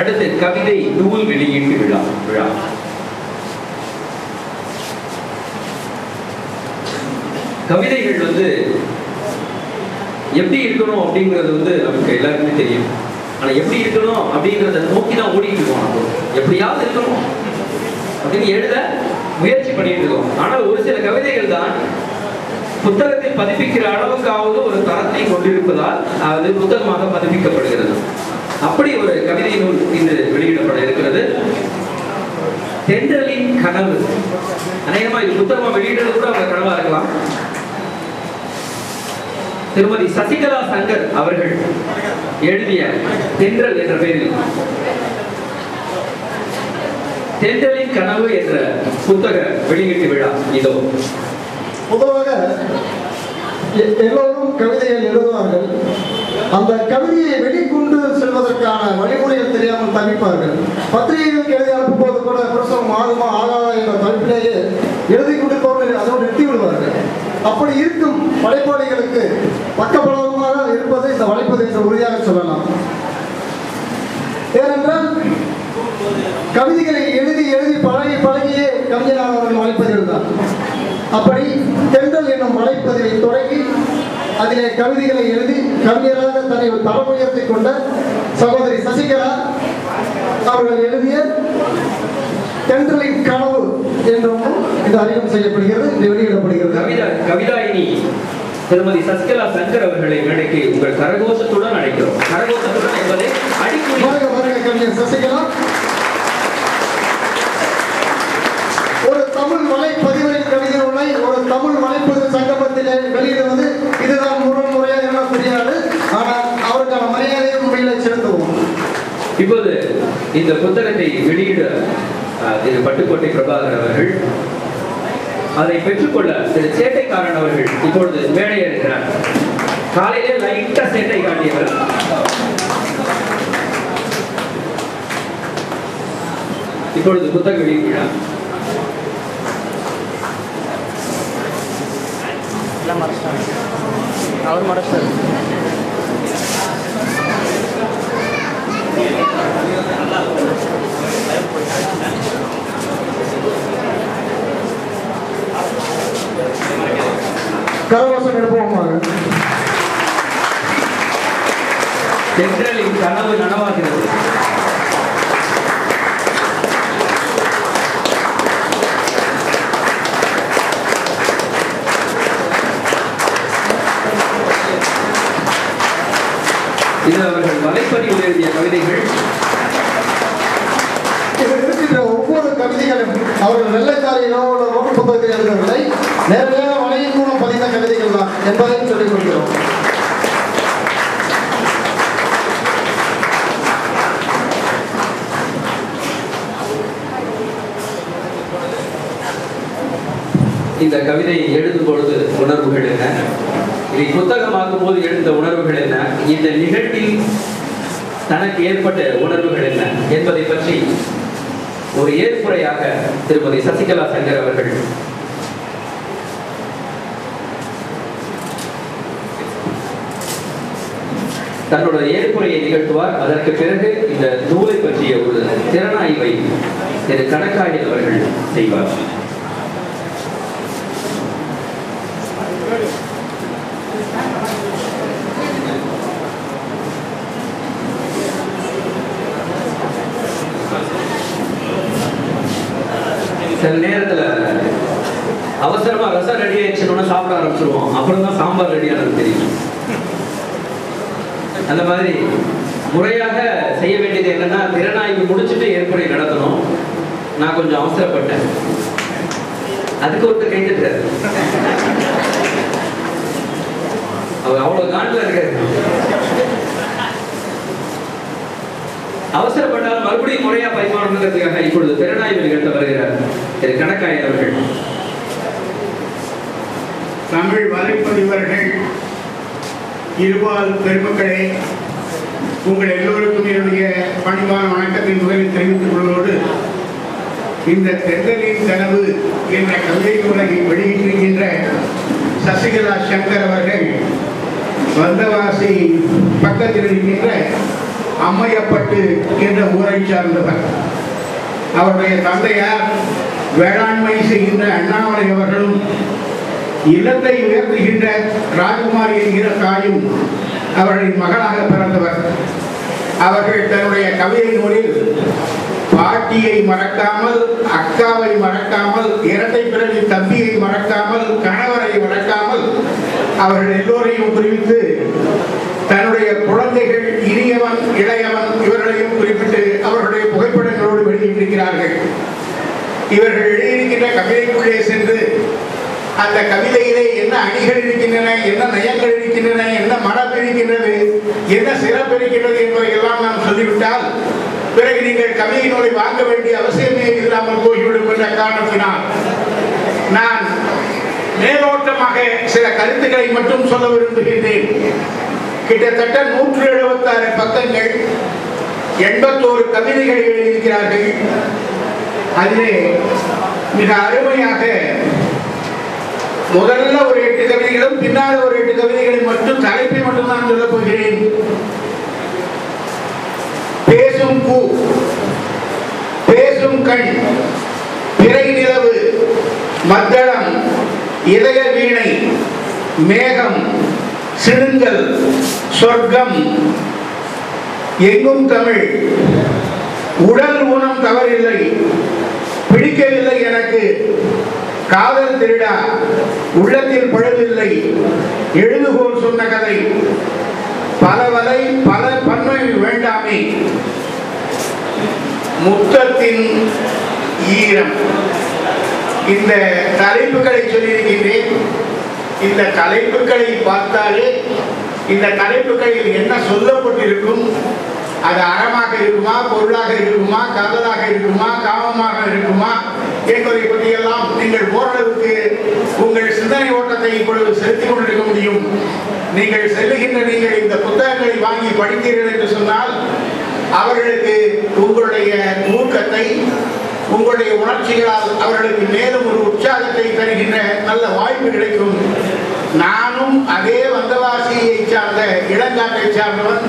அடுத்து கவிதை நூல் வெளியீட்டு விழா விழா. கவிதைகள் வந்து எப்படி இருக்கணும் அப்படிங்கிறது வந்து நமக்கு எல்லாருக்குமே தெரியும். ஆனா எப்படி இருக்கணும் அப்படிங்கிறத நோக்கி தான் ஓடிட்டு இருக்கோம் நம்ம. எப்படியாவது இருக்கணும் அப்படின்னு எழுத முயற்சி பண்ணிட்டு இருக்கோம். ஆனால் ஒரு சில கவிதைகள் தான் புத்தகத்தில் பதிப்பிக்கிற அளவுக்காவது ஒரு தரத்தை கொண்டிருப்பதால் அது புத்தகமாக பதிப்பிக்கப்படுகிறது. அப்படி ஒரு கவிதை நூல் இன்று வெளியிடப்பட இருக்கிறது. தென்றலின் கனவு. அநேகமா இது புத்தகமா வெளியிடுறது கூட அவங்க கனவா இருக்கலாம். திருமதி சசிகலா சங்கர் அவர்கள் எழுதிய தென்றல் என்ற பெயரில். தென்றலின் கனவு என்ற புத்தக வெளியீட்டு விழா இதோ. பொதுவாக எல்லோரும் கவிதைகள் எழுதுவார்கள். அந்த கவிதையை வெளிக்கொண்டு செல்வதற்கான வழிமுறைகள் தெரியாமல் தவிப்பார்கள். பத்திரிகைகளுக்கு எழுதி அனுப்பும் போது கூட பிரசவம் ஆகுமா ஆகாதா என்ற தவிப்பிலேயே எழுதி கொடுப்பவர்கள் அதோடு நிறுத்தி விடுவார்கள். அப்படி இருக்கும் படைப்பாளிகளுக்கு பக்கபலமாக இருப்பதை இந்த வளைப்பது என்று உறுதியாக சொல்லலாம். ஏனென்றால் கவிதைகளை எழுதி எழுதி பழகி பழகியே கவிஞனார் அவர்கள் வலைப்பதிவு தான் அப்படி தென்றல் என்னும் வலைப்பதிவை தொடங்கி அதிலே கவிதைகளை எழுதி கவிஞராக தன்னை ஒரு தரம் உயர்த்திக் கொண்ட சகோதரி சசிகலா அவர்கள் எழுதிய தென்றலின் கனவு என்றும் இது அறிமுகம் செய்யப்படுகிறது இது வெளியிடப்படுகிறது. கவிதா கவிதாயினி திருமதி சசிகலா சங்கர் அவர்களை மேடைக்கு உங்கள் கரகோஷத்துடன் அழைக்கிறோம். கரகோஷத்துடன் என்பதை அடிக்கடி சசிகலா. ஒரு தமிழ் வலை பதிவரின் கவிதை ஒரு தமிழ் வலைப்பதிவு சங்கமத்திலே வெளியிடுவது இதுதான் முதல் முறையாக என்ன தெரியாது. ஆனால் அவருக்கான மரியாதையை உண்மையிலே செலுத்துவோம் இப்போது இந்த புத்தகத்தை வெளியிட திரு பட்டுக்கோட்டை பிரபாகர் அவர்கள் அதை பெற்றுக்கொள்ள திரு சேட்டைக்காரன் அவர்கள் இப்பொழுது மேடை இருக்கிறார் காலையிலே லைட்டா சேட்டை காட்டியவர். இப்பொழுது புத்தக வெளியீட்டு விழா அவர் மறைச்சிட்டாரு கரவாசம் எடுப்போமாக தென்றலின் கனவு நனவாகிறது இது அவர்கள் எழுதிய கவிதைகள். இருக்கின்ற ஒவ்வொரு கவிதைகளும் அவர்கள் வெள்ளைக்காரியிலோ உள்ள ரோட்டு புத்தகத்தில் எழுதவில்லை நேரடியாக வலையின் மூலம் பதிந்த கவிதைகள் தான் என்பதையும் சொல்லிக் கொள்கிறோம். இந்த கவிதையை எழுதும் பொழுது உணர்வுகள் என்ன? இதை புத்தகமாக்கும் போது எழுந்த உணர்வுகள் என்ன? இந்த நிகழ்வில் தனக்கு ஏற்பட்ட உணர்வுகள் என்ன என்பதை பற்றி ஒரு ஏற்புரையாக திருமதி சசிகலா சங்கர் அவர்கள் தன்னோட ஏற்புரையை நிகழ்த்துவார். அதற்கு பிறகு இந்த நூலை பற்றிய ஒரு திறனாய்வை திரு கணக்காயர் அவர்கள் செய்வார். சில நேரத்துல அவசரமா ரசம் ரெடி ஆயிடுச்சுன்னு சாப்பிட ஆரம்பிச்சிருவோம். அப்புறம் தான் சாம்பார் ரெடியானது தெரியும். அந்த மாதிரி முறையாக செய்ய வேண்டியது என்னன்னா திறனாய்வு முடிச்சுட்டு ஏற்புரை நடத்தணும். நான் கொஞ்சம் அவசரப்பட்டேன். அதுக்கு ஒருத்தர் கைந்துட்டாரு அவர் அவ்வளவு காண்டில் இருக்காரு. அவசரப்பட்டால் மறுபடியும் முறையா பரிமாறணுங்கிறதுக்காக இப்பொழுது திறனாய்வு நிகழ்த்த வருகிறார் திரு கணக்காய் அவர்கள். தமிழ் வலைப்பதிவர்கள் இருபால் பெருமக்களே உங்கள் எல்லோருக்கும் என்னுடைய பணிவான வணக்கத்தின் முதலில் தெரிவித்துக் கொள்வதோடு இந்த தென்றலின் கனவு என்ற கவிதை நூலை வெளியிட்டிருக்கின்ற சசிகலா சங்கர் அவர்கள் வந்தவாசி பக்கத்தில் இருக்கின்ற அம்மையப்பட்டு என்ற ஊரை சார்ந்தவர். அவருடைய தந்தையார் வேளாண்மை செய்கின்ற அண்ணாமலை அவர்களும் இல்லத்தை உயர்த்துகின்ற ராஜகுமாரி என்கிற தாயும் அவர்களின் மகளாக பிறந்தவர். அவர்கள் தன்னுடைய கவிதை நூலில் பாட்டியை மறக்காமல் அக்காவை மறக்காமல் இரட்டை பிறவி தம்பியை மறக்காமல் கணவரை மறக்காமல் அவர்கள் எல்லோரும் இவர்கள் எழுதியிருக்கின்ற கவிதைக்குள்ளே சென்று அந்த கவிதையிலே என்ன அணிகள் இருக்கின்றன என்ன நயங்கள் இருக்கின்றன என்ன மரபு இருக்கின்றது என்ன சிறப்பு இருக்கின்றது என்பதையெல்லாம் நாம் சொல்லிவிட்டால் பிறகு நீங்கள் கவிதை வாங்க வேண்டிய அவசியமே இல்லாமல் போய்விடும் என்ற காரணத்தினால் நான் மேலோட்டமாக சில கருத்துக்களை மட்டும் சொல்ல விரும்புகின்றேன். கிட்டத்தட்ட நூற்று எழுபத்தாறு பக்கங்கள் எண்பத்தோரு கவிதைகளை எழுதியிருக்கிறார்கள். அதிலே மிக அருமையாக முதல்ல ஒரு எட்டு கவிதைகளும் பின்னால் ஒரு எட்டு கவிதைகளை மட்டும் தலைப்பை மட்டும் நான் சொல்லப் போகிறேன். பேசும் பூ பேசும் கண் பிறை நிலவு மத்தளம் இதய வீணை மேகம் சிடுங்கல் சொர்க்கம் எங்கும் தமிழ் உடல் ஊனம் தவறில்லை. பிடிக்கவில்லை எனக்கு. காதல் திருடா உள்ளத்தில் பழுதில்லை. எழுதுகோல் சொன்ன கதை. பல வலை பல பன்மை வேண்டாமே. முத்தத்தின் ஈரம். இந்த தலைப்புகளை சொல்லியிருக்கின்றேன். இந்த தலைப்புகளை பார்த்தாலே இந்த தலைப்புகளில் என்ன சொல்லப்பட்டிருக்கும்? அது அறமாக இருக்குமா பொருளாக இருக்குமா காதலாக இருக்குமா காமமாக இருக்குமா? என்பதை பற்றியெல்லாம் நீங்கள் ஓரளவுக்கு உங்கள் சிந்தனை ஓட்டத்தை இப்பொழுது செலுத்திக் கொண்டிருக்க முடியும். நீங்கள் செல்லுகின்ற நீங்கள் இந்த புத்தகங்களை வாங்கி படித்தீர்கள் என்று சொன்னால் அவர்களுக்கு உங்களுடைய ஊக்கத்தை உங்களுடைய உணர்ச்சிகளால் அவர்களுக்கு மேலும் ஒரு உற்சாகத்தை தருகின்ற நல்ல வாய்ப்பு கிடைக்கும். நானும் அதே வந்தவாசியை சார்ந்த இளங்காட்டை சார்ந்தவன்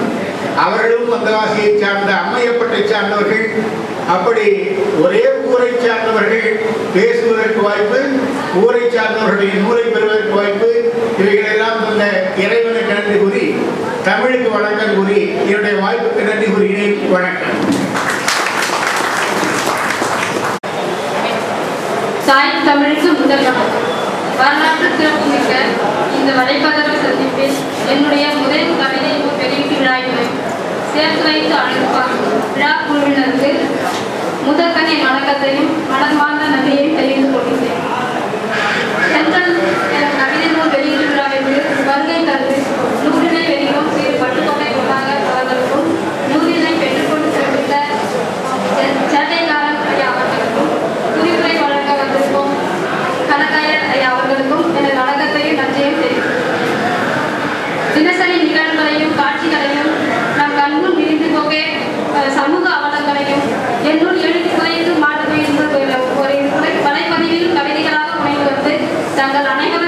அவர்களும் வந்தவாசியை சார்ந்த அம்மையப்பட்டை சார்ந்தவர்கள். அப்படி ஒரே ஊரை சார்ந்தவர்கள் பேசுவதற்கு வாய்ப்பு ஊரை சார்ந்தவர்களின் நூலை பெறுவதற்கு வாய்ப்பு இவைகளெல்லாம் தந்த இறைவனுக்கு நன்றி கூறி தமிழுக்கு வணக்கம் கூறி என்னுடைய வாய்ப்புக்கு நன்றி கூறுகிறேன் வணக்கம். தாய் தமிழுக்கு முதல் வணக்கம். வரலாற்று சிறப்புமிக்க இந்த வலைப்பதிவு சந்திப்பில் என்னுடைய முதல் கவிதை நூல் வெளியீட்டு விழாவினை சேர்த்து வைத்து அழைப்பார். விழா குழுவினருக்கு முதற்கனின் வணக்கத்தையும் अंदर आने का